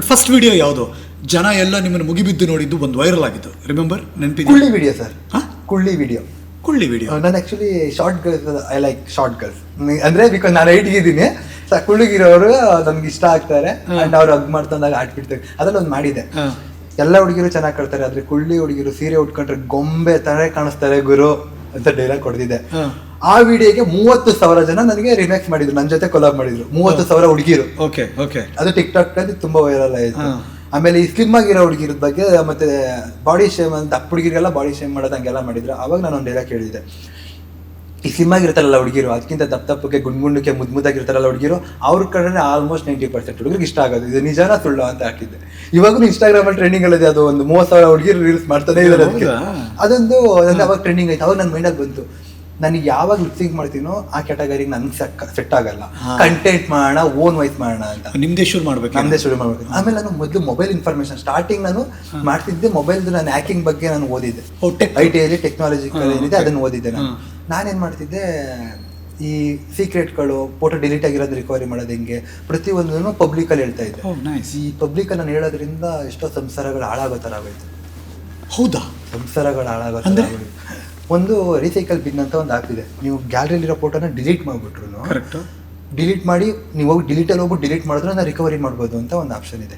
But first video ಯಾವುದು? ಜನ ಎಲ್ಲ ನಿಮ್ಮನ್ನು ಮುಗಿಬಿದ್ದು ನೋಡಿದ್ದು ಒಂದು ವೈರಲ್ ಆಗಿದ್ದು ರಿಮೆಂಬರ್ ನೆನಪಿದೆ ಕುಳ್ಳಿ ವಿಡಿಯೋ ಸರ್ ಹಾ? ಕುಳ್ಳಿ ವಿಡಿಯೋ ಕುಳ್ಳಿ ವಿಡಿಯೋ ನಾನು actually short girls I like short girls ಅಂದ್ರೆ ಬಿಕಾಸ್ ನಾನು ಹೈಟ್ ಇದ್ದೀನಿ. ಕುಳ್ಳಿಗಿರೋರು ನಮ್ಗೆ ಇಷ್ಟ ಆಗ್ತಾರೆ. ಆ್ಯಂಡ್ ಅವ್ರು ಹಗ್ ಮಾಡ್ತಂದಾಗ ಆಡ್ಬಿಡ್ತಾರೆ ಅದ್ರಲ್ಲಿ ಒಂದು ಮಾಡಿದೆ. ಎಲ್ಲ ಹುಡುಗಿರು ಚೆನ್ನಾಗಿ ಕಾಡ್ತಾರೆ ಆದರೆ ಕುಳ್ಳಿ ಹುಡುಗಿರು ಸೀರೆ ಉಟ್ಕೊಂಡ್ರೆ ಗೊಂಬೆ ತರ ಕಾಣಿಸ್ತಾರೆ ಗುರು ಅಂತ ಡೈಲಾಗ್ ಕೊಡ್ತಿದ್ದೆ. ಆ ವಿಡಿಯೋಗೆ ಮೂವತ್ತು ಸಾವಿರ ಜನ ನನಗೆ ರಿಮ್ಯಾಕ್ಸ್ ಮಾಡಿದ್ರು ನನ್ನ ಜೊತೆ ಕೊಲಾಬ್ ಮಾಡಿದ್ರು. ಮೂವತ್ತು ಸಾವಿರ ಹುಡುಗಿರು. ಓಕೆ ಓಕೆ ಅದು ಟಿಕ್ ಟಾಕ್ ಅಲ್ಲಿ ತುಂಬಾ ವೈರಲ್ ಆಯ್ತು. ಆಮೇಲೆ ಈ ಸ್ಲಿಮ್ ಆಗಿರೋ ಹುಡುಗಿರ ಬಗ್ಗೆ ಮತ್ತೆ ಬಾಡಿ ಶೇಮ್ ಅಂತ ದಪ್ಪ ಹುಡುಗಿರಿಗೆಲ್ಲ ಬಾಡಿ ಶೇಮ್ ಮಾಡೋದು ಹಂಗೆಲ್ಲ ಮಾಡಿದ್ರು. ಅವಾಗ ನಾನು ಒಂದು ಡೈಲಾಗ್ ಕೇಳಿದೆ ಈ ಸ್ಲಿಮ್ ಆಗಿರ್ತಾರಲ್ಲ ಹುಡುಗಿರು ಅದಕ್ಕಿಂತ ದಪ್ಪ ದಪ್ಪಕ್ಕೆ ಗುಂಡ್ಗುಂಡಕ್ಕೆ ಮುದ್ದು ಮುದ್ ಮುದ್ದಾಗಿರ್ತಾರಲ್ಲ ಹುಡುಗಿರು ಅವ್ರ ಕಡೆ ಆಲ್ಮೋಸ್ಟ್ ನೈಂಟಿ ಪರ್ಸೆಂಟ್ ಹುಡುಗರಿಗೆ ಇಷ್ಟ ಆಗೋದು. ಇದು ನಿಜಾನ ಸುಳ್ಳು ಅಂತ ಹಾಕಿದ್ದೆ. ಇವಾಗೂ ಇನ್ಸ್ಟಾಗ್ರಾಮ್ ಅಲ್ಲಿ ಟ್ರೆಂಡಿಂಗ್ ಅಲ್ಲಿದೆ ಅದು ಒಂದು ಮೂವತ್ತು ಸಾವಿರ ಹುಡುಗಿರು ರೀಲ್ಸ್ ಮಾಡ್ತಾನೆ ಇದ್ದಾರೆ ಅದಕ್ಕೆ. ಅದೊಂದು ಅವಾಗ ಟ್ರೆಂಡಿಂಗ್ ಆಯ್ತು. ಅವಾಗ ನನ್ನ ಮೈಂಡಲ್ಲಿ ಬಂತು. ನನಗೆ ಯಾವಾಗ ಲಿಪ್ಸಿಂಗ್ ಮಾಡ್ತೀನೋ ಆ ಕ್ಯಾಟಗರಿಗೆ ನನ್ಗೆ ಸೆಟ್ ಆಗಲ್ಲ. ಕಂಟೆಂಟ್ ಮಾಡೋಣ ಓನ್ ವೈಸ್ ಮಾಡೋಣ ಅಂತ. ನಿಮ್ದೇ ಶುರು ಮಾಡ್ಬೇಕು ನಮ್ದೇ ಶುರು ಮಾಡ್ಬೇಕು. ಆಮೇಲೆ ನಾನು ಮೊದಲು ಮೊಬೈಲ್ ಇನ್ಫಾರ್ಮೇಶನ್ ಸ್ಟಾರ್ಟಿಂಗ್ ನಾನು ಮಾಡ್ತಿದ್ದೆ ಮೊಬೈಲ್ ನಾನು ಹ್ಯಾಕಿಂಗ್ ಬಗ್ಗೆ ನಾನು ಓದಿದ್ದೆ. ಐ ಟಿ ಐಲಿ ಟೆಕ್ನಾಲಜಿಕಲ್ ಏನಿದೆ. ಅದನ್ನು ಓದಿದ್ದೆ ನಾನು. ನಾನೇನು ಮಾಡ್ತಿದ್ದೆ ಈ ಸೀಕ್ರೆಟ್ಗಳು ಫೋಟೋ ಡಿಲೀಟ್ ಆಗಿರೋದು ರಿಕವರಿ ಮಾಡೋದು ಹೆಂಗೆ ಪ್ರತಿಯೊಂದನ್ನು ಪಬ್ಲಿಕಲ್ಲಿ ಹೇಳ್ತಾ ಇದ್ದೆ. ಈ ಪಬ್ಲಿಕ್ ನಾನು ಹೇಳೋದ್ರಿಂದ ಎಷ್ಟೋ ಸಂಸಾರಗಳು ಹಾಳಾಗೋ ಥರ ಆಗೋಯ್ತು. ಹೌದಾ? ಸಂಸಾರಗಳು ಹಾಳಾಗೋ ಥರ ಒಂದು ರೀಸೈಕಲ್ ಬಿನ್ ಅಂತ ಒಂದು ಆ್ಯಪ್ ಇದೆ ನೀವು ಗ್ಯಾಲರಿಲಿರೋ ಫೋಟೋನ ಡಿಲೀಟ್ ಮಾಡಿಬಿಟ್ರು ಕರೆಕ್ಟ್ ಡಿಲೀಟ್ ಮಾಡಿ ನೀವು ಹೋಗಿ ಡಿಲೀಟಲ್ಲಿ ಹೋಗ್ಬಿಟ್ಟು ಡಿಲೀಟ್ ಮಾಡಿದ್ರೆ ನಾನು ರಿಕವರಿ ಮಾಡ್ಬೋದು ಅಂತ ಒಂದು ಆಪ್ಷನ್ ಇದೆ.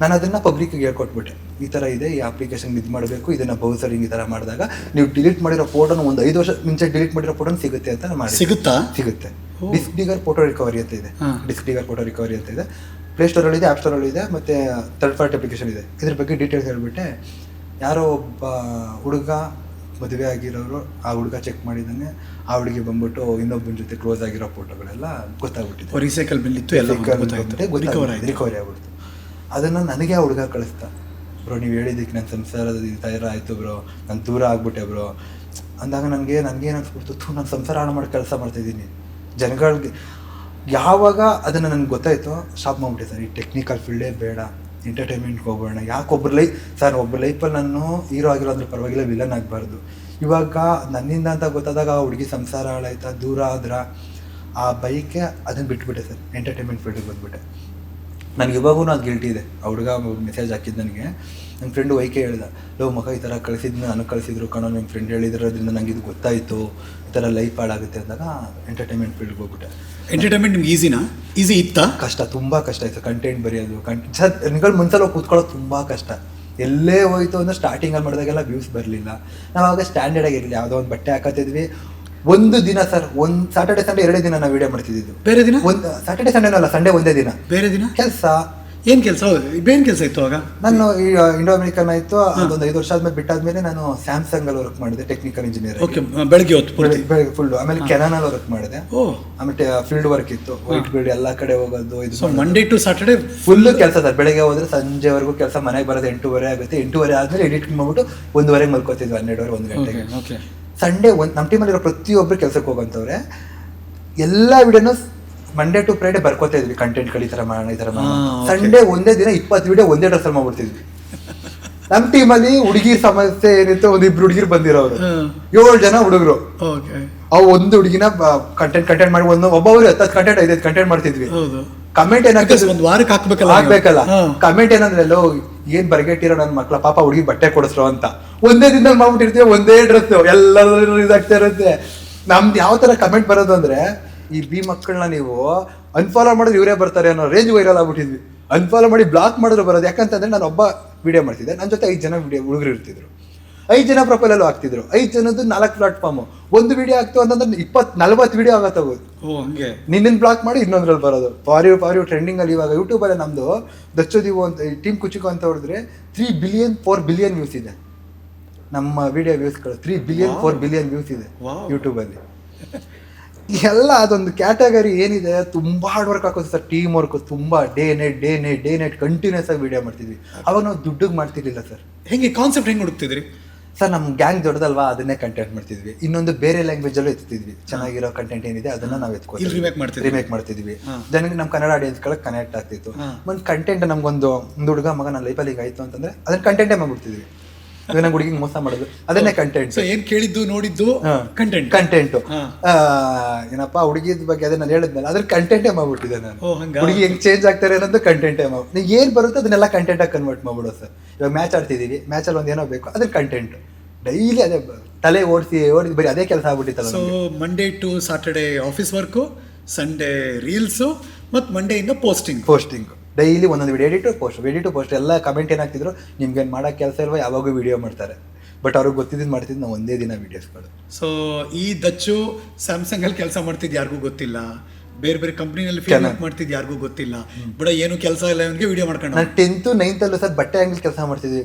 ನಾನು ಅದನ್ನು ಪಬ್ಲಿಕ್ಗೆ ಹೇಳ್ಕೊಟ್ಬಿಟ್ಟೆ. ಈ ಥರ ಇದೆ ಈ ಅಪ್ಲಿಕೇಶನ್ ಇದು ಮಾಡಬೇಕು ಇದನ್ನು ಬೌಸರಿಂಗ್ ಈ ಥರ ಮಾಡಿದಾಗ ನೀವು ಡಿಲೀಟ್ ಮಾಡಿರೋ ಫೋಟೋನ ಒಂದು ಐದು ವರ್ಷ ಮುಂಚೆ ಡಿಲೀಟ್ ಮಾಡಿರೋ ಫೋಟೋನ ಸಿಗುತ್ತೆ ಅಂತ ಮಾಡಿ ಸಿಗುತ್ತಾ? ಸಿಗುತ್ತೆ. ಡಿಸ್ಕ್ ಡಿಗರ್ ಫೋಟೋ ರಿಕವರಿ ಅಂತ ಇದೆ. ಡಿಸ್ಕ್ ಡಿಗರ್ ಫೋಟೋ ರಿಕವರಿ ಅಂತ ಇದೆ. ಪ್ಲೇಸ್ಟೋರಲ್ಲಿ ಇದೆ ಆ್ಯಪ್ ಸ್ಟೋರಲ್ಲಿ ಇದೆ ಮತ್ತು ಥರ್ಡ್ ಪಾರ್ಟಿ ಅಪ್ಲಿಕೇಶನ್ ಇದೆ. ಇದ್ರ ಬಗ್ಗೆ ಡೀಟೇಲ್ಸ್ ಹೇಳ್ಬಿಟ್ಟೆ. ಯಾರೋ ಒಬ್ಬ ಹುಡುಗ ಮದುವೆ ಆಗಿರೋರು ಆ ಹುಡುಗ ಚೆಕ್ ಮಾಡಿದಂಗೆ ಆ ಹುಡುಗಿ ಬಂದ್ಬಿಟ್ಟು ಇನ್ನೊಬ್ಬನ ಜೊತೆ ಕ್ಲೋಸ್ ಆಗಿರೋ ಫೋಟೋಗಳೆಲ್ಲ ಗೊತ್ತಾಗ್ಬಿಟ್ಟಿದೆ. ರೀಸೈಕಲ್ ಬಿಲ್ ಇತ್ತು ಎಲ್ಲ ರಿಕವರ್ ಆಗ್ಬಿಡ್ತು. ಅದನ್ನು ನನಗೆ ಆ ಹುಡುಗ ಕಳಿಸ್ತಾ ಬ್ರೋ ನೀವು ಹೇಳಿದ್ದಕ್ಕೆ ನನ್ನ ಸಂಸಾರದ ತಯಾರ ಆಯಿತು ಬ್ರೋ. ನಾನು ದೂರ ಆಗ್ಬಿಟ್ಟೆ ಬ್ರೋ. ಅಂದಾಗ ನನಗೆ ನನಗೆ ಅನ್ಸ್ಬಿಡ್ತು ಥೂ ನಾನು ಸಂಸಾರ ಹಾಳು ಮಾಡಿ ಕೆಲಸ ಮಾಡ್ತಾಯಿದ್ದೀನಿ ಜನಗಳಿಗೆ ಯಾವಾಗ ಅದನ್ನು ನನಗೆ ಗೊತ್ತಾಯಿತು ಸ್ಟಾಪ್ ಮಾಡ್ಬಿಟ್ಟೆ ಸರ್. ಈ ಟೆಕ್ನಿಕಲ್ ಫೀಲ್ಡೇ ಬೇಡ. ಎಂಟರ್ಟೈನ್ಮೆಂಟ್ಗೆ ಹೋಗೋಣ. ಯಾಕೆ ಒಬ್ಬರು ಲೈಫ್ ಸರ್ ಒಬ್ಬ ಲೈಫಲ್ಲಿ ನಾನು ಹೀರೋ ಆಗಿರೋ ಅಂದ್ರೆ ಪರವಾಗಿಲ್ಲ ವಿಲನ್ ಆಗಬಾರ್ದು. ಇವಾಗ ನನ್ನಿಂದ ಅಂತ ಗೊತ್ತಾದಾಗ ಆ ಹುಡುಗಿ ಸಂಸಾರ ಹಾಳಾಯ್ತಾ ದೂರ ಆದ್ರ ಆ ಬೈಕೆ ಅದನ್ನು ಬಿಟ್ಬಿಟ್ಟೆ ಸರ್ ಎಂಟರ್ಟೈನ್ಮೆಂಟ್ ಫೀಲ್ಡಿಗೆ ಬಂದ್ಬಿಟ್ಟೆ. ನನಗೆ ಇವಾಗೂ ಅದು ಗಿಲ್ಟಿ ಇದೆ. ಆ ಹುಡುಗ ಮೆಸೇಜ್ ಹಾಕಿದ್ದು ನನಗೆ. ನನ್ನ ಫ್ರೆಂಡು ವೈಕೆ ಹೇಳ್ದ, ಲೋ ಮಗ ಈ ಥರ ಕಳಿಸಿದ್ನ ನನಗೆ ಕಳಿಸಿದ್ರು ಕಣೋ ನನ್ನ ಫ್ರೆಂಡ್ ಹೇಳಿದ್ರಿಂದ ನನಗೆ ಇದು ಗೊತ್ತಾಯಿತು, ಈ ಥರ ಲೈಫ್ ಹಾಳಾಗುತ್ತೆ ಅಂದಾಗ ಎಂಟರ್ಟೈನ್ಮೆಂಟ್ ಫೀಲ್ಡ್ಗೆ ಹೋಗ್ಬಿಟ್ಟೆ. ಎಂಟರ್ಟೈನ್ಮೆಂಟ್ ನಿಮ್ಗೆ ಈಸಿನಾ ಈಸಿ ಇತ್ತಾ? ಕಷ್ಟ ತುಂಬ ಕಷ್ಟ ಆಯಿತು ಕಂಟೆಂಟ್ ಬರೆಯೋದು ಕಂಟೆಂಟ್ ಸರ್ ನಿಗಳು ಮುಂಚೆ ಹೋಗಿ ಕೂತ್ಕೊಳ್ಳೋದು ತುಂಬ ಕಷ್ಟ. ಎಲ್ಲೇ ಹೋಯ್ತು ಅಂದ್ರೆ ಸ್ಟಾರ್ಟಿಂಗಲ್ಲಿ ಮಾಡಿದಾಗೆಲ್ಲ ವ್ಯೂಸ್ ಬರಲಿಲ್ಲ. ನಾವು ಆವಾಗ ಸ್ಟ್ಯಾಂಡರ್ಡ್ ಆಗಿರಲಿಲ್ಲ ಯಾವುದೋ ಒಂದು ಬಟ್ಟೆ ಹಾಕತ್ತಿದ್ವಿ. ಒಂದು ದಿನ ಸರ್ ಒಂದು ಸಾಟರ್ಡೆ ಸಂಡೇ ಎರಡೇ ದಿನ ನಾವು ವಿಡಿಯೋ ಮಾಡ್ತಿದ್ದಿದ್ದು. ಬೇರೆ ದಿನ? ಒಂದು ಸಾಟರ್ಡೆ ಸಂಡೇನೂ ಅಲ್ಲ ಸಂಡೇ ಒಂದೇ ದಿನ. ಬೇರೆ ದಿನ? ಕೆಲಸ ಏನ್ ಕೆಲಸ? ಬೇನ್ ಕೆಲಸ ಇತ್ತು ಆಗ? ನಾನು ಇಂಡೋ ಅಮೆರಿಕನ್ ಆಯಿತು ಅದೊಂದು ಐದು ವರ್ಷ ಆದ್ಮೇಲೆ ಬಿಟ್ಟಾದ್ಮೇಲೆ ನಾನು ಸ್ಯಾಮ್ಸಂಗ್ ಅಲ್ಲಿ ವರ್ಕ್ ಮಾಡಿದೆ ಟೆಕ್ನಿಕಲ್ ಇಂಜಿನಿಯರ್ ಓಕೆ ಬೆಳಗ್ಗೆ ಹೊತ್ತು ಬೆಳಗ್ಗೆ ಫುಲ್ ಆಮೇಲೆ ಕೆನಾನ್ ಅಲ್ಲಿ ವರ್ಕ್ ಮಾಡಿದೆ. ಆಮೇಲೆ ಫೀಲ್ಡ್ ವರ್ಕ್ ಇತ್ತು. ವೈಟ್ ಫೀಲ್ಡ್ ಎಲ್ಲ ಕಡೆ ಹೋಗೋದು ಇದು so Monday to Saturday full ಕೆಲಸ ಸರ್ ಬೆಳಗ್ಗೆ ಹೋದ್ರೆ ಸಂಜೆವರೆಗೂ ಕೆಲಸ ಮನೆಗೆ ಬರೋದು ಎಂಟೂವರೆ ಆಗುತ್ತೆ. ಎಂಟೂವರೆ ಆದ್ಮೇಲೆ ಎಡಿಟ್ ಮಾಡ್ಬಿಟ್ಟು ಒಂದುವರೆಗೆ ಮಲ್ಕೋತಿದ್ವಿ ಹನ್ನೆರಡುವರೆ ಒಂದು ಗಂಟೆಗೆ. ಓಕೆ ಸಂಡೇ ಒಂದು ನಮ್ಮ ಟೀಮಲ್ಲಿರೋ ಪ್ರತಿಯೊಬ್ಬರು ಕೆಲಸಕ್ಕೆ ಹೋಗಂತವ್ರೆ ಎಲ್ಲ ವಿಡಿಯೋನು ಮಂಡೇ ಟು ಫ್ರೈಡೆ ಬರ್ಕೋತಾ ಇದ್ವಿ ಕಂಟೆಂಟ್ಗಳು ಈ ಥರ ಮಾಡೋಣ ಈ ಥರ ಮಾಡೋಣ ಸಂಡೇ ಒಂದೇ ದಿನ ಇಪ್ಪತ್ತು ವಿಡಿಯೋ ಒಂದೇ ಡ್ರೆಸ್ ಮಾಡ್ಬಿಡ್ತಿದ್ವಿ. ನಮ್ಮ ಟೀಮಲ್ಲಿ ಹುಡುಗಿ ಸಮಸ್ಯೆ ಏನಿತ್ತು ಒಂದು ಇಬ್ರು ಹುಡುಗಿರು ಬಂದಿರೋರು. ಏಳು ಜನ ಹುಡುಗರು. ಅವ್ ಒಂದ್ ಹುಡುಗಿನ ಕಂಟೆಂಟ್ ಕಂಟೆಂಟ್ ಮಾಡಿ ಒಂದು ಒಬ್ಬೊಬ್ರು ಹತ್ತು ಕಂಟೆಂಟ್ ಐದೈದು ಕಂಟೆಂಟ್ ಮಾಡ್ತಿದ್ವಿ. ಕಮೆಂಟ್ ಏನಾಗ್ತದೆ ಒಂದ್ ವಾರಕ್ಕೆ ಹಾಕ್ಬೇಕಲ್ಲ ನೀವು. ಆಗ್ಬೇಕಲ್ಲ ಕಮೆಂಟ್ ಏನಂದ್ರೆ ಎಲ್ಲೋ ಏನ್ ಬರ್ಗೆಟ್ಟಿರೋ ನನ್ನ ಮಕ್ಳ ಪಾಪ ಹುಡುಗಿ ಬಟ್ಟೆ ಕೊಡಿಸ್ರು ಅಂತ. ಒಂದೇ ದಿನದಲ್ಲಿ ಮಾಡ್ಬಿಟ್ಟಿರ್ತೀವಿ ಒಂದೇ ಡ್ರೆಸ್ ಎಲ್ಲರೂ ಇದಾಗ್ತಾ ಇರುತ್ತೆ. ನಮ್ದು ಯಾವ ತರ ಕಮೆಂಟ್ ಬರೋದು ಅಂದ್ರೆ ಈ ಬಿ ಮಕ್ಕಳನ್ನ ನೀವು ಅನ್ಫಾಲೋ ಮಾಡಿದ್ರೆ ಇವರೇ ಬರ್ತಾರೆ ಅನ್ನೋ ರೇಂಜ್ ವೈರಲ್ ಆಗ್ಬಿಟ್ಟಿದ್ವಿ. ಅನ್ಫಾಲೋ ಮಾಡಿ ಬ್ಲಾಕ್ ಮಾಡಿದ್ರೆ ಬರೋದು. ಯಾಕಂತಂದ್ರೆ ನಾನು ಒಬ್ಬ ವಿಡಿಯೋ ಮಾಡ್ತಿದ್ದೆ. ನನ್ನ ಜೊತೆ ಐದು ಜನ ವಿಡಿಯೋ ಹುಡುಗರು ಇರ್ತಿದ್ರು. ಐದು ಜನ ಪ್ರೊಫೈಲಲ್ಲೂ ಹಾಕ್ತಿದ್ರು. ಐದು ಜನದ್ದು ನಾಲ್ಕು ಪ್ಲಾಟ್ಫಾರ್ಮು ಒಂದು ವಿಡಿಯೋ ಆಗ್ತು ಅಂತಂದ್ರೆ ಇಪ್ಪತ್ತು ನಲ್ವತ್ತು ವಿಡಿಯೋ ಆಗತ್ತಾಗೋದು ಹಂಗೆ. ನಿನ್ನ ಬ್ಲಾಕ್ ಮಾಡಿ ಇನ್ನೊಂದ್ರಲ್ಲಿ ಬರೋದು. ಫಾರಿ ಫಾರ್ ಟ್ರೆಂಡಿಂಗ್ ಅಲ್ಲಿ ಇವಾಗ ಯೂಟ್ಯೂಬ್ ಅಲ್ಲಿ ನಮ್ದು ದಚ್ಚೋದಿವು ಅಂತ ಟೀಮ್ ಕುಚಿಕು ಅಂತ ಹೊಡೆದ್ರೆ three billion four billion views ಇದೆ. ನಮ್ಮ video ವ್ಯೂಸ್ಗಳು three billion. Four billion views ಇದೆ Wow. ಎಲ್ಲ ಅದೊಂದು ಕ್ಯಾಟಗರಿ ಏನಿದೆ ತುಂಬಾ ಹಾರ್ಡ್ ವರ್ಕ್ ಹಾಕೋದು ಸರ್ ಟೀಮ್ ವರ್ಕ್ ತುಂಬಾ day night day night day night continues ಆಗಿ ವಿಡಿಯೋ ಮಾಡ್ತಿದ್ವಿ. ಅವಾಗ ನಾವು ದುಡ್ಡಿಗೆ ಮಾಡ್ತಿರ್ಲಿಲ್ಲ ಸರ್. ಹೆಂಗೆ ಕಾನ್ಸೆಪ್ಟ್ ಹೆಂಗೆ ಹುಡುಕ್ತಿದ್ರಿ? ಸರ್ ನಮ್ಮ ಗ್ಯಾಂಗ್ ದೊಡ್ಡದಲ್ವಾ ಅದನ್ನೇ ಕಂಟೆಂಟ್ ಮಾಡ್ತಿದ್ವಿ. ಇನ್ನೊಂದು ಬೇರೆ ಲ್ಯಾಂಗ್ವೇಜ್ ಅಲ್ಲೂ ಎತ್ತಿದ್ವಿ. ಚೆನ್ನಾಗಿರೋ ಕಂಟೆಂಟ್ ಏನಿದೆ ಅದನ್ನ ನಾವು ಮಾಡ್ತಿದ್ವಿ. ರಿಮೇಕ್ ಮಾಡ್ತಿದ್ವಿ. ಜನಕ್ಕೆ ನಮ್ಮ ಕನ್ನಡ ಆಡಿಯನ್ಸ್ಗಳಿಗೆ ಕನೆಕ್ಟ್ ಆಗ್ತಿತ್ತು. ಒಂದು ಕಂಟೆಂಟ್ ನಮ್ಗೊಂದು ಒಂದು ಹುಡುಗ ಮಗ ನನ್ನ ಲೈಫಲ್ಲಿ ಈಗ ಆಯ್ತು ಅಂತಂದ್ರೆ ಅದನ್ನ ಕಂಟೆಂಟೇ ಮಾಡ್ಬಿಡ್ತಿದ್ವಿ. ನಂಗೆ ಹುಡುಗಿಗೆ ಮೋಸ ಮಾಡೋದು. ಅದನ್ನೇ ಕಂಟೆಂಟ್ ಏನ್ ಕೇಳಿದ್ದು ನೋಡಿದ್ದು ಕಂಟೆಂಟ್ ಕಂಟೆಂಟ್ ಏನಪ್ಪಾ ಏನಪ್ಪ ಹುಡುಗಿದ ಬಗ್ಗೆ ಅದನ್ನ ನಾನು ಹೇಳಿದ್ನಲ್ಲ ಅದ್ರ ಕಂಟೆಂಟೇ ಮಾಡ್ಬಿಟ್ಟಿದೆ ನಾನು. ಹುಡುಗಿ ಹೆಂಗ್ ಚೇಂಜ್ ಆಗ್ತಾರೆ ಅನ್ನೋದು ಕಂಟೆಂಟೇ ಮಾಡ್ಬಿಟ್ಟು. ನೀವು ಏನ್ ಬರುತ್ತೆ ಅದನ್ನೆಲ್ಲ ಕಂಟೆಂಟ್ ಆಗಿ ಕನ್ವರ್ಟ್ ಮಾಡ್ಬಿಡೋ ಸರ್. ಇವಾಗ ಮ್ಯಾಚ್ ಆಡ್ತಿದೀವಿ ಮ್ಯಾಚ್ ಅಲ್ಲಿ ಒಂದ್ ಏನೋ ಬೇಕು ಅದ್ರ ಕಂಟೆಂಟ್ ಡೈಲಿ ಅದೇ ತಲೆ ಓಡಿಸಿ ಓಡಿಸಿ ಬರೀ ಅದೇ ಕೆಲಸ ಆಗ್ಬಿಟ್ಟಿತ್ತಲ್ಲ so Monday to Saturday office work Sunday reels ಮತ್ತು ಇಂದ ಪೋಸ್ಟಿಂಗ್ ಪೋಸ್ಟಿಂಗ್ ಡೈಲಿ ಒಂದೊಂದು video edit post edit post ಎಲ್ಲ ಕಮೆಂಟ್ ಏನಾಗ್ತಿದ್ರು ನಿಮ್ಗೆ ಏನು ಮಾಡೋ ಕೆಲಸ ಇಲ್ವ ಯಾವಾಗೂ ವಿಡಿಯೋ ಮಾಡ್ತಾರೆ. ಬಟ್ ಅವ್ರಿಗೆ ಗೊತ್ತಿದ್ದು ಮಾಡ್ತಿದ್ದು ನಾವು ಒಂದೇ ದಿನ ವೀಡಿಯೋಸ್ಗಳು ಸೊ ಈ ದಚ್ಚು ಸ್ಯಾಮ್ಸಂಗ್ ಅಲ್ಲಿ ಕೆಲಸ ಮಾಡ್ತಿದ್ದು ಯಾರಿಗೂ ಗೊತ್ತಿಲ್ಲ. ಬೇರೆ ಬೇರೆ ಕಂಪ್ನಿನಲ್ಲಿ ಫೀಲ್ ಮಾಡ್ತಿದ್ದು ಯಾರಿಗೂ ಗೊತ್ತಿಲ್ಲ. ಬಡ ಏನು ಕೆಲಸ ಇಲ್ಲ ಇವನಿಗೆ ವಿಡಿಯೋ ಮಾಡ್ಕೊಂಡು ನಾನು ಟೆಂತು ನೈನ್ತಲ್ಲೂ ಸರ್ ಬಟ್ಟೆ ಅಂಗಡಿ ಕೆಲಸ ಮಾಡ್ತಿದ್ವಿ.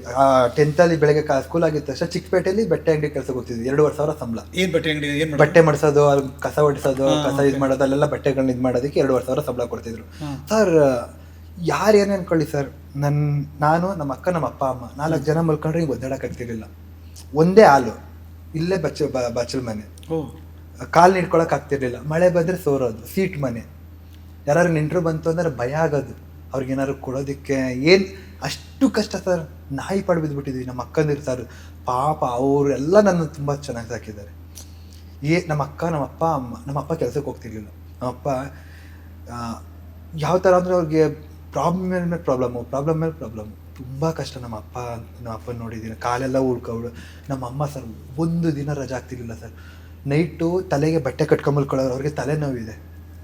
ಟೆಂತಲ್ಲಿ ಬೆಳಗ್ಗೆ ಸ್ಕೂಲ್ ಆಗಿದ್ದ ತಕ್ಷಣ ಚಿಕ್ಕಪೇಟೆಯಲ್ಲಿ ಬಟ್ಟೆ ಅಂಗಡಿ ಕೆಲಸ ಗೊತ್ತಿದ್ವಿ. ಎರಡೂವರೆ ಸಾವಿರ ಸಂಬಳ. ಏನ್ ಬಟ್ಟೆ ಅಂಗಡಿ ಏನು ಬಟ್ಟೆ ಮಾಡಿಸೋದು ಅಲ್ಲಿ ಕಸ ಹೊಡಿಸೋದು ಕಸ ಇದು ಮಾಡೋದು ಅಲ್ಲೆಲ್ಲ ಬಟ್ಟೆಗಳನ್ನ ಇದು ಮಾಡೋದಕ್ಕೆ ಎರಡೂವರೆ ಸಾವಿರ ಸಂಬಳ ಕೊಡ್ತಿದ್ರು. ಸರ್ ಯಾರು ಏನು ಅನ್ಕೊಳ್ಳಿ ಸರ್? ನನ್ನ ನಾನು ನಮ್ಮ ಅಕ್ಕ ನಮ್ಮ ಅಪ್ಪ ಅಮ್ಮ ನಾಲ್ಕು ಜನ ಮಲ್ಕೊಂಡ್ರೆ ಹಿಂಗೆ ಒದ್ದಾಡೋಕ್ಕಾಗ್ತಿರಲಿಲ್ಲ ಒಂದೇ ಹಾಲು ಇಲ್ಲೇ ಬಚ್ಚ ಬ- ಬಚ್ಚಲ ಮನೆ. ಓ. ಕಾಲು ಆಗ್ತಿರ್ಲಿಲ್ಲ. ಮಳೆ ಬಂದರೆ ಸೋರೋದು ಸೀಟ್ ಮನೆ. ಯಾರು ನೆಂಟರು ಬಂತು ಅಂದರೆ ಭಯ ಆಗೋದು. ಅವ್ರಿಗೆ ಏನಾದ್ರು ಕೊಡೋದಕ್ಕೆ ಏನು? ಅಷ್ಟು ಕಷ್ಟ ಸರ್. ನಾಯಿ ಪಾಡು ಬಿದ್ದುಬಿಟ್ಟಿದ್ವಿ ನಮ್ಮ ಅಕ್ಕಂದಿರು ಸರ್ ಪಾಪ ಅವರೆಲ್ಲ ನನ್ನ ತುಂಬ ಚೆನ್ನಾಗಿ ಸಾಕಿದ್ದಾರೆ. ಏ ನಮ್ಮ ಅಕ್ಕ ನಮ್ಮ ಅಪ್ಪ ಅಮ್ಮ ನಮ್ಮ ಅಪ್ಪ ಕೆಲಸಕ್ಕೆ ಹೋಗ್ತಿರ್ಲಿಲ್ಲ. ನಮ್ಮ ಅಪ್ಪ ಆ, ಯಾವ ಥರ ಅಂದರೆ ಅವ್ರಿಗೆ ಪ್ರಾಬ್ಲಮ್ ಮೇಲೆ ಮೇಲೆ ಪ್ರಾಬ್ಲಮ್ಮು ಪ್ರಾಬ್ಲಮ್ ಮೇಲೆ ಪ್ರಾಬ್ಲಮ್ ತುಂಬ ಕಷ್ಟ. ನಮ್ಮ ಅಪ್ಪ ನಮ್ಮ ಅಪ್ಪನ ನೋಡಿದ್ದೀನಿ. ಕಾಲೆಲ್ಲ ಉಳ್ಕೊಬಿಡು ನಮ್ಮ ಅಮ್ಮ ಸರ್ ಒಂದು ದಿನ ರಜಾ ಆಗ್ತಿರ್ಲಿಲ್ಲ ಸರ್. ನೈಟು ತಲೆಗೆ ಬಟ್ಟೆ ಕಟ್ಕೊಂಬಲ್ಕೊಳ್ಳೋರು ಅವ್ರಿಗೆ ತಲೆನೋವಿದೆ.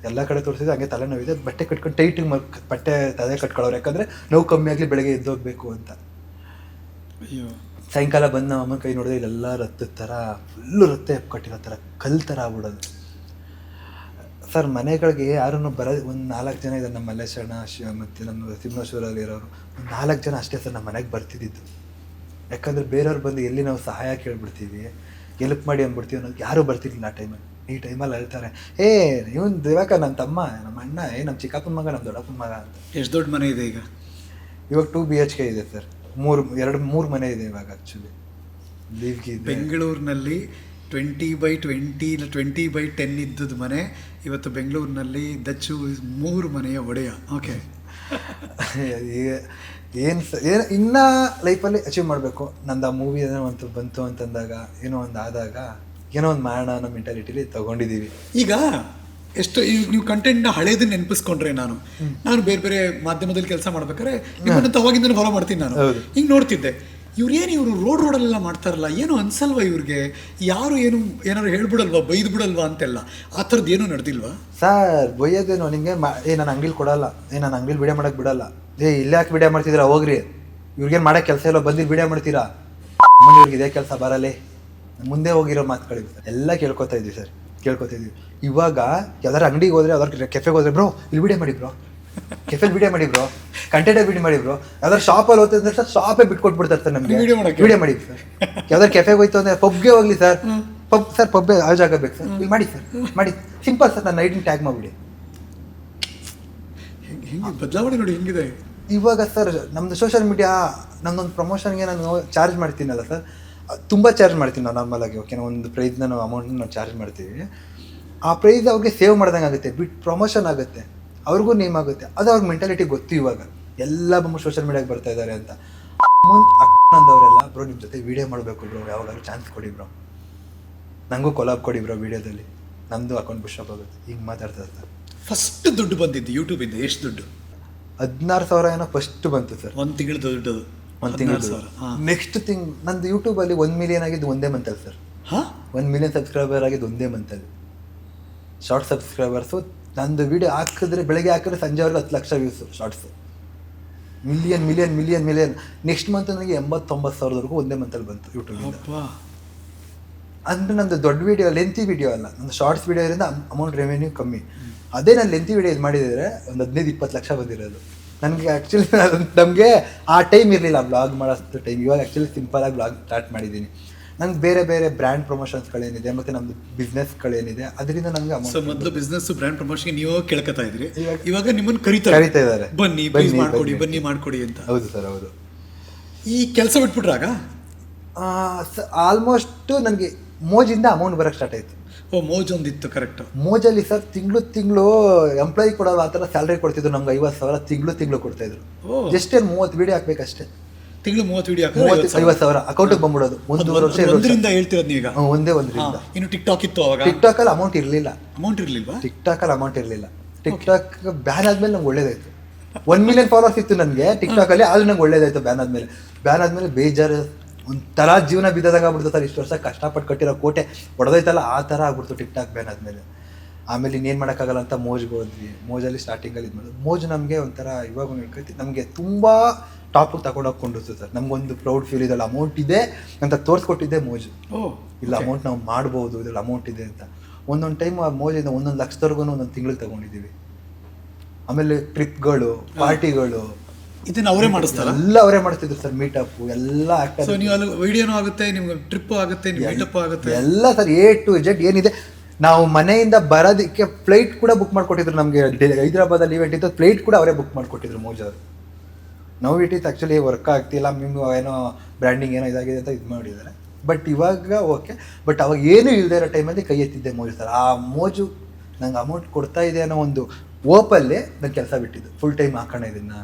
ಎಲ್ಲ ಕಡೆ ತೋರಿಸಿದ್ರೆ ಹಂಗೆ ತಲೆನೋವಿದೆ. ಬಟ್ಟೆ ಕಟ್ಕೊಂಡು ಟೈಟಿಗೆ ಮಲ್ ಬಟ್ಟೆ ತಲೆ ಕಟ್ಕೊಳ್ಳೋರು. ಯಾಕಂದರೆ ನೋವು ಕಮ್ಮಿ ಆಗಲಿ ಬೆಳಗ್ಗೆ ಎದ್ದೋಗ್ಬೇಕು ಅಂತ. ಅಯ್ಯೋ. ಸಾಯಂಕಾಲ ಬಂದು ನಮ್ಮ ಅಮ್ಮನ ಕೈ ನೋಡಿದ್ರೆ ಇಲ್ಲೆಲ್ಲ ರತ್ತದ ಥರ ಫುಲ್ಲು ರತ್ತೆ ಕಟ್ಟಿರೋ ಥರ ಕಲ್ ಥರ ಆಗ್ಬಿಡೋದು. ಸರ್ ಮನೆಗಳಿಗೆ ಯಾರೂ ಬರ ಒಂದು ನಾಲ್ಕು ಜನ ಇದ್ದಾರೆ ನಮ್ಮ ಮಲ್ಲೇಶ್ವರಣ ಶಿವ ಮತ್ತು ನಮ್ಮ ಸಿಂಹೇಶ್ವರಲ್ಲಿ ಇರೋರು. ಒಂದು ನಾಲ್ಕು ಜನ ಅಷ್ಟೇ ಸರ್ ನಮ್ಮ ಮನೆಗೆ ಬರ್ತಿದ್ದಿದ್ದು. ಯಾಕಂದರೆ ಬೇರೆಯವ್ರು ಬಂದು ಎಲ್ಲಿ ನಾವು ಸಹಾಯ ಕೇಳ್ಬಿಡ್ತೀವಿ ಎಲ್ಪ್ ಮಾಡಿ ಅಂದ್ಬಿಡ್ತೀವಿ ಅನ್ನೋದು ಯಾರೂ ಬರ್ತಿರ್ಲಿಲ್ಲ ಆ ಟೈಮಲ್ಲಿ. ಈ ಟೈಮಲ್ಲಿ ಹೇಳ್ತಾರೆ ಏ ಇವನ್ ದೇವಕ ನನ್ನ ತಮ್ಮ ನಮ್ಮ ಅಣ್ಣ ಏ ನಮ್ಮ ಚಿಕ್ಕಪ್ಪನ ಮಗ ನಮ್ಮ ದೊಡ್ಡಪ್ಪನ ಮಗ ಅಂತ. ಎಷ್ಟು ದೊಡ್ಡ ಮನೆ ಇದೆ ಈಗ? ಇವಾಗ ಟೂ ಬಿ ಎಚ್ ಕೆ ಇದೆ ಸರ್. ಮೂರು ಎರಡು ಮೂರು ಮನೆ ಇದೆ ಇವಾಗ ಆ್ಯಕ್ಚುಲಿ ಬೆಂಗಳೂರಿನಲ್ಲಿ ಟ್ವೆಂಟಿ ಬೈ ಟ್ವೆಂಟಿ ಇಲ್ಲ ಟ್ವೆಂಟಿ ಬೈ ಟೆನ್ ಇದ್ದದ ಮನೆ ಇವತ್ತು ಬೆಂಗಳೂರಿನಲ್ಲಿ ದಚ್ಚು ಮೂರು ಮನೆಯ ಒಡೆಯ. ಓಕೆ ಏನು ಏನು ಇನ್ನ ಲೈಫಲ್ಲಿ ಅಚೀವ್ ಮಾಡಬೇಕು. ನಂದು ಆ ಮೂವಿ ಏನೋ ಒಂದು ಬಂತು ಅಂತಂದಾಗ ಏನೋ ಒಂದು ಆದಾಗ ಏನೋ ಒಂದು ಮಾಡೋಣ ಅನ್ನೋ ಮೆಂಟಾಲಿಟಿಲಿ ತೊಗೊಂಡಿದ್ದೀವಿ. ಈಗ ಎಷ್ಟು ಈಗ ನೀವು ಕಂಟೆಂಟ್ನ ಹಳೇದು ನೆನಪಿಸ್ಕೊಂಡ್ರೆ ನಾನು. ನಾನು ಬೇರೆ ಬೇರೆ ಮಾಧ್ಯಮದಲ್ಲಿ ಕೆಲಸ ಮಾಡ್ಬೇಕಾದ್ರೆ ನಿಮ್ಮನ್ನ ಅವಾಗಿಂದ ಫಾಲೋ ಮಾಡ್ತೀನಿ ನಾನು. ಹಿಂಗೆ ನೋಡ್ತಿದ್ದೆ. ಇವ್ರು ಏನು ಇವರು ರೋಡ್ ರೋಡಲ್ಲೆಲ್ಲ ಮಾಡ್ತಾರಲ್ಲ? ಏನು ಅನ್ಸಲ್ವಾ ಇವ್ರಿಗೆ? ಯಾರು ಏನು, ಏನಾದ್ರು ಹೇಳ್ಬಿಡಲ್ವಾ ಬೈದು ಬಿಡಲ್ವಾ ಅಂತೆಲ್ಲ? ಆ ಥರದ್ದು ಏನು ನಡೆದಿಲ್ವಾ? ಸರ್, ಬೈಯೋದೇನು ನಿಮಗೆ ಏ, ನಾನು ಅಂಗಡಿಲಿ ಕೊಡಲ್ಲ. ಏ, ನಾನು ಅಂಗಡಿಲಿ ವಿಡಿಯೋ ಮಾಡಕ್ಕೆ ಬಿಡಲ್ಲ. ಏ, ಇಲ್ಲೇ ಯಾಕೆ ವಿಡಿಯೋ ಮಾಡ್ತಿದ್ದೀರಾ ಹೋಗ್ರಿ. ಇವ್ರಿಗೇನು ಮಾಡೋ ಕೆಲಸ ಇಲ್ಲ ಬಂದಿದ್ದು ವಿಡಿಯೋ ಮಾಡ್ತೀರಾ? ಇವ್ರಿಗೆ ಇದೇ ಕೆಲಸ ಬರಲ್ಲೇ. ಮುಂದೆ ಹೋಗಿರೋ ಮಾತುಗಳು ಎಲ್ಲ ಕೇಳ್ಕೊತಾ ಇದ್ವಿ, ಸರ್. ಕೇಳ್ಕೊತಾ ಇದ್ವಿ. ಇವಾಗ ಯಾವ್ದಾರು ಅಂಗಡಿಗೆ ಹೋದ್ರೆ, ಯಾವ್ದಾರು ಕೆಫೆಗೆ ಹೋದ್ರೆ, ಬ್ರೋ, ಇಲ್ಲಿ ವಿಡಿಯೋ ಮಾಡಿ, ಬ್ರೋ. ಕೆಫೆಲ್ ವಿಡಿಯೋ ಮಾಡಿ ಬ್ರೋ ಕಂಟೆಂಟ್ ವಿಡಿಯೋ ಮಾಡಿ ಬ್ರೋ ಯಾವ್ದಾದ್ರು ಶಾಪಲ್ಲಿ ಹೋಗ್ತಿದ್ರೆ ಸರ್ ಶಾಪೇ ಬಿಟ್ಕೊಟ್ಬಿಡ್ತಾರೆ ಸರ್ ನಮಗೆ. ವಿಡಿಯೋ ಮಾಡಕ್ಕೆ? ವಿಡಿಯೋ ಮಾಡಿ ಸರ್ ಯಾವ್ದಾದ್ರು ಕೆಫೆಗೆ ಹೋಯ್ತು ಅಂದ್ರೆ ಪಬ್ಗೆ ಹೋಗ್ಲಿ ಸರ್ ಪಬ್ ಸರ್ ಪಬ್ಬೆ ಆ ಜಾಗ ಬೇಕು ಸರ್ ಇಲ್ಲಿ ಮಾಡಿ ಸರ್ ಮಾಡಿ. ಸಿಂಪಲ್ ಸರ್ ನಾನು ನೈಟಿನ ಟ್ಯಾಗ್ ಮಾಡಿಬಿಡಿ. ಹೆಂಗೆ ಬದಲಾವಣೆ ನೋಡಿ ಹೆಂಗಿದೆ? ಇವಾಗ ಸರ್ ನಮ್ಮದು ಸೋಷಿಯಲ್ ಮೀಡಿಯಾ ನಮ್ಮದೊಂದು ಪ್ರಮೋಷನ್ಗೆ ನಾನು ಚಾರ್ಜ್ ಮಾಡ್ತೀನಲ್ಲ ಸರ್ ತುಂಬ ಚಾರ್ಜ್ ಮಾಡ್ತೀನಿ ನಾವು ನಾರ್ಮಲಾಗಿ ಓಕೆ ಒಂದು ಪ್ರೈಸ್ನ ನಾವು ಅಮೌಂಟ್ನ ನಾವು ಚಾರ್ಜ್ ಮಾಡ್ತೀವಿ. ಆ ಪ್ರೈಸ್ ಅವ್ರಿಗೆ ಸೇವ್ ಮಾಡ್ದಂಗೆ ಆಗುತ್ತೆ ಬಿಟ್ ಪ್ರಮೋಷನ್ ಆಗುತ್ತೆ. ಅವ್ರಿಗೂ ನೇಮ್ ಆಗುತ್ತೆ. ಅದು ಅವ್ರ ಮೆಂಟಾಲಿಟಿ ಗೊತ್ತು ಇವಾಗ. ಎಲ್ಲ ಬಂದು ಸೋಷಿಯಲ್ ಮೀಡಿಯಾಗೆ ಬರ್ತಾ ಇದ್ದಾರೆ ಅಂತ. ಮುನ್ ಅಕ್ಕಂದವರೆಲ್ಲ ಬ್ರೋ ನಿಮ್ಮ ಜೊತೆ ವೀಡಿಯೋ ಮಾಡಬೇಕು ಬ್ರೋ ಯಾವಾಗಲೂ ಚಾನ್ಸ್ ಕೊಡಿ ಬ್ರೋ. ನನಗೂ ಕೊಲಾಬ್ ಕೊಡಿ ಬ್ರೋ ವೀಡಿಯೋದಲ್ಲಿ ನಮ್ಮದು ಅಕೌಂಟ್ ಪುಷಪ್ ಆಗುತ್ತೆ. ಈಗ ಮಾತಾಡ್ತಾ ಇರ್ತಾರೆ. ಫಸ್ಟ್ ದುಡ್ಡು ಬಂದಿದ್ದು ಯೂಟ್ಯೂಬಿಂದ ಎಷ್ಟು ದುಡ್ಡು? ಹದಿನಾರು ಸಾವಿರ ಏನೋ ಫಸ್ಟ್ ಬಂತು ಸರ್ ಒಂದು ತಿಂಗಳ ದುಡ್ಡು. ಒಂದು ತಿಂಗಳ ಸಾವಿರ ನೆಕ್ಸ್ಟ್ ತಿಂಗ್ ನಂದು ಯೂಟ್ಯೂಬಲ್ಲಿ ಒಂದು ಮಿಲಿಯನ್ ಆಗಿದ್ದು ಒಂದೇ ಮಂತಲ್ಲಿ ಸರ್ ಹಾಂ? ಒಂದು ಮಿಲಿಯನ್ ಸಬ್ಸ್ಕ್ರೈಬರ್ ಆಗಿದ್ದು ಒಂದೇ ಮಂತಲ್ಲಿ ಶಾರ್ಟ್ ಸಬ್ಸ್ಕ್ರೈಬರ್ಸು ನಂದು ವಿಡಿಯೋ ಹಾಕಿದ್ರೆ ಬೆಳಗ್ಗೆ ಹಾಕಿದ್ರೆ ಸಂಜೆವರೆಗೆ ಹತ್ತು lakh views shorts million million million million next month ನನಗೆ ಎಂಬತ್ತೊಂಬತ್ತು ಸಾವಿರದವರೆಗೂ ಒಂದೇ ಮಂತಲ್ಲಿ ಬಂತು ಯೂಟ್ಯೂಬ್ ಅಂದರೆ ನಂದು ದೊಡ್ಡ ವಿಡಿಯೋ ಲೆಂತಿ ವಿಡಿಯೋ ಅಲ್ಲ. ನನ್ನ ಶಾರ್ಟ್ಸ್ ವಿಡಿಯೋ ಇರೋದ್ರಿಂದ ಅಮೌಂಟ್ ರೆವೆನ್ಯೂ ಕಮ್ಮಿ. ಅದೇ ನಾನು ಲೆಂತಿ ವಿಡಿಯೋ ಇದು ಮಾಡಿದರೆ ಒಂದು ಹದಿನೈದು ಇಪ್ಪತ್ತು ಲಕ್ಷ ಬಂದಿರೋದು. ನನಗೆ ಆ್ಯಕ್ಚುಲಿ ನಮಗೆ ಆ ಟೈಮ್ ಇರಲಿಲ್ಲ. ಬ್ಲಾಗ್ ಮಾಡೋಷ್ಟು ಟೈಮ್ ಇವಾಗ ಆ್ಯಕ್ಚುಲಿ ಸಿಂಪಲಾಗಿ ಬ್ಲಾಗ್ ಸ್ಟಾರ್ಟ್ ಮಾಡಿದ್ದೀನಿ. ನಂಗೆ ಬೇರೆ ಬೇರೆ ಬ್ರ್ಯಾಂಡ್ ಪ್ರಮೋಷನ್ಸ್ಗಳೇನಿದೆ ಮತ್ತೆ ನಮ್ದು ಬಿಸ್ನೆಸ್ಗಳೇನಿದೆ ಅದರಿಂದ ನಂಗೆ ಸೊ ಮೊದಲು ಬಿಸ್ನೆಸ್ ಬ್ರ್ಯಾಂಡ್ ಪ್ರಮೋಷನ್ಗೆ ನೀವು ಕೇಳ್ಕೊತಾ ಇದ್ರಿ. ಇವಾಗ- ನಿಮ್ಮನ್ನು ಕರಿತಾ ಕರೀತಾರೆ. ಕರೀತಾ ಇದ್ದಾರೆ. ಬನ್ನಿ ಬನ್ನಿ ಮಾಡ್ಕೊಡಿ ಬನ್ನಿ. ಮಾಡ್ಕೊಡಿ ಅಂತ. ಹೌದು ಸರ್ ಹೌದು. ಈ ಕೆಲಸ ಬಿಟ್ಬಿಟ್ರಾಗ ಆಲ್ಮೋಸ್ಟು ನನಗೆ ಮೋಜಿಂದ ಅಮೌಂಟ್ ಬರೋಕ್ಕೆ ಸ್ಟಾರ್ಟ್ ಆಯಿತು. ಓ ಮೋಜ್ ಒಂದಿತ್ತು ಕರೆಕ್ಟ್ ಮೋಜಲ್ಲಿ ಸರ್ ತಿಂಗಳು ತಿಂಗಳು ಎಂಪ್ಲಾಯಿ ಕೊಡೋದು ಆ ಥರ ಸ್ಯಾಲ್ರಿ ಕೊಡ್ತಿದ್ರು ನಮ್ಗೆ ಐವತ್ತು ಸಾವಿರ ತಿಂಗಳು ತಿಂಗಳು ಕೊಡ್ತಾಯಿದ್ರು ಜಸ್ಟ್ ಏನು ಮೂವತ್ತು ವಿಡಿಯೋ ಹಾಕ್ಬೇಕಷ್ಟೇ. ತಿಂಗಳು ಮೂವತ್ತು ವಿಡಿಯೋ ಮೂವತ್ತು ಐವತ್ತು ಸಾವಿರ. ಅಕೌಂಟಿಗೆ ಬಂದ್ಬಿಡೋದು. ಒಂದೂವರೆ ವರ್ಷ ಎರಡು ವರ್ಷ. ಒಂದರಿಂದ ಹೇಳ್ತಿರೋದು ನೀವೀಗ? ಹ್ಮ್, ಒಂದೇ ಒಂದರಿಂದ. ಹಾ, ಇನ್ನು ಟಿಕ್ ಟಾಕ್ ಇತ್ತು ಅವಾಗ? ಟಿಕ್ ಟಾಕ್ ಅಲ್ಲಿ ಅಮೌಂಟ್ ಇರಲಿಲ್ಲ. ಅಮೌಂಟ್ ಇರ್ಲಿಲ್ವಾ? ಟಿಕ್ ಟಾಕ್ ಅಲ್ಲಿ ಅಮೌಂಟ್ ಇರಲಿಲ್ಲ. ಟಿಕ್ ಟಾಕ್ ಬ್ಯಾನ್ ಆದ್ಮೇಲೆ ನಂಗೆ ಒಳ್ಳೇದಾಯ್ತು. ಒನ್ ಮಿಲಿಯನ್ ಫಾಲೋವರ್ಸ್ ಇತ್ತು ನನಗೆ ಟಿಕ್ ಟಾಕ್ ಅಲ್ಲಿ ಆದ್ರೆ ನಂಗೆ ಒಳ್ಳೇದಾಯ್ತು ಬ್ಯಾನ್ ಆದ್ಮೇಲೆ. ಬ್ಯಾನ್ ಆದ್ಮೇಲೆ ಬೇಜಾರು ಒಂಥರ ಜೀವನ ಬಿದ್ದಾಗ ಆಗ್ಬಿಡ್ತು ಸರ್. ಇಷ್ಟು ವರ್ಷ ಕಷ್ಟಪಟ್ಟು ಕಟ್ಟಿರೋ ಕೋಟೆ ಹೊಡೆದೈತಲ್ಲ ಆ ಥರ ಆಗ್ಬಿಡ್ತು ಟಿಕ್ ಟಾಕ್ ಬ್ಯಾನ್ ಆದ್ಮೇಲೆ. ಆಮೇಲೆ ಇನ್ನೇನು ಮಾಡೋಕ್ಕಾಗಲ್ಲ ಅಂತ ಮೋಜ್ಗೆ ಹೋದ್ವಿ. ಮೋಜಲ್ಲಿ ಸ್ಟಾರ್ಟಿಂಗಲ್ಲಿ ಇದು ಮಾಡೋದು ಮೋಜ್ ನಮಗೆ ಒಂಥರ ಇವಾಗ ಹೇಳ್ಕೈತಿ ನಮಗೆ ತುಂಬ ಟಾಪಿಗೆ ತಗೊಂಡೋಗ್ಕೊಂಡು ಸರ್. ನಮಗೊಂದು ಪ್ರೌಡ್ ಫೀಲ್ ಇದೆಲ್ಲ ಅಮೌಂಟ್ ಇದೆ ಅಂತ ತೋರಿಸ್ಕೊಟ್ಟಿದ್ದೆ ಮೋಜು. ಇಲ್ಲ ಅಮೌಂಟ್ ನಾವು ಮಾಡ್ಬೋದು ಇದ್ರಲ್ಲಿ ಅಮೌಂಟ್ ಇದೆ ಅಂತ. ಒಂದೊಂದು ಟೈಮ್ ಆ ಮೋಜಿಂದ ಒಂದೊಂದು ಲಕ್ಷದವರೆಗೂ ಒಂದೊಂದು ತಿಂಗಳಿಗೆ ತಗೊಂಡಿದ್ದೀವಿ ಆಮೇಲೆ ಟ್ರಿಪ್ಗಳು ಪಾರ್ಟಿಗಳು ಇದನ್ನ ಅವರೇ ಮಾಡಿಸ್ತಾರೆ? ಎಲ್ಲ ಅವರೇ ಮಾಡ್ತಿದ್ರು ಸರ್ ಮೀಟಪ್ ಎಲ್ಲ ಆಕ್ಟರ್ ನೀವು ಅಲ್ಲಿ ವಿಡಿಯೋನು ಆಗುತ್ತೆ ನಿಮ್ಗೆ ಟ್ರಿಪ್ ಆಗುತ್ತೆ ಮೀಟಪ್ ಆಗುತ್ತೆ. ಎಲ್ಲ ಸರ್ ಎ ಟು ಜೆಡ್ ಏನಿದೆ. ನಾವು ಮನೆಯಿಂದ ಬರೋದಕ್ಕೆ ಫ್ಲೈಟ್ ಕೂಡ ಬುಕ್ ಮಾಡಿಕೊಟ್ಟಿದ್ರು ನಮಗೆ. ಹೈದರಾಬಾದಲ್ಲಿ ಇವೆಂಟ್ ಇತ್ತು ಫ್ಲೈಟ್ ಕೂಡ ಅವರೇ ಬುಕ್ ಮಾಡಿಕೊಟ್ಟಿದ್ರು ಮೋಜಾರು ನಾವು ಇಟ್ ಇಸ್ ಆ್ಯಕ್ಚುಲಿ ವರ್ಕ್ ಆಗ್ತಿಲ್ಲ ನಿಮ್ಮ ಏನೋ ಬ್ರ್ಯಾಂಡಿಂಗ್ ಏನೋ ಇದಾಗಿದೆ ಅಂತ ಇದು ಮಾಡಿದ್ದಾರೆ. ಬಟ್ ಇವಾಗ ಓಕೆ ಬಟ್ ಅವಾಗ ಏನೂ ಇಲ್ಲದೆ ಇರೋ ಟೈಮಲ್ಲಿ ಕೈ ಎತ್ತಿದ್ದೆ ಮೋಜು ಸರ್. ಆ ಮೋಜು ನಂಗೆ ಅಮೌಂಟ್ ಕೊಡ್ತಾ ಇದೆ ಅನ್ನೋ ಒಂದು ಓಪಲ್ಲೇ ನಾನು ಕೆಲಸ ಬಿಟ್ಟಿದ್ದು. ಫುಲ್ ಟೈಮ್ ಹಾಕೋಣ ಇದನ್ನು.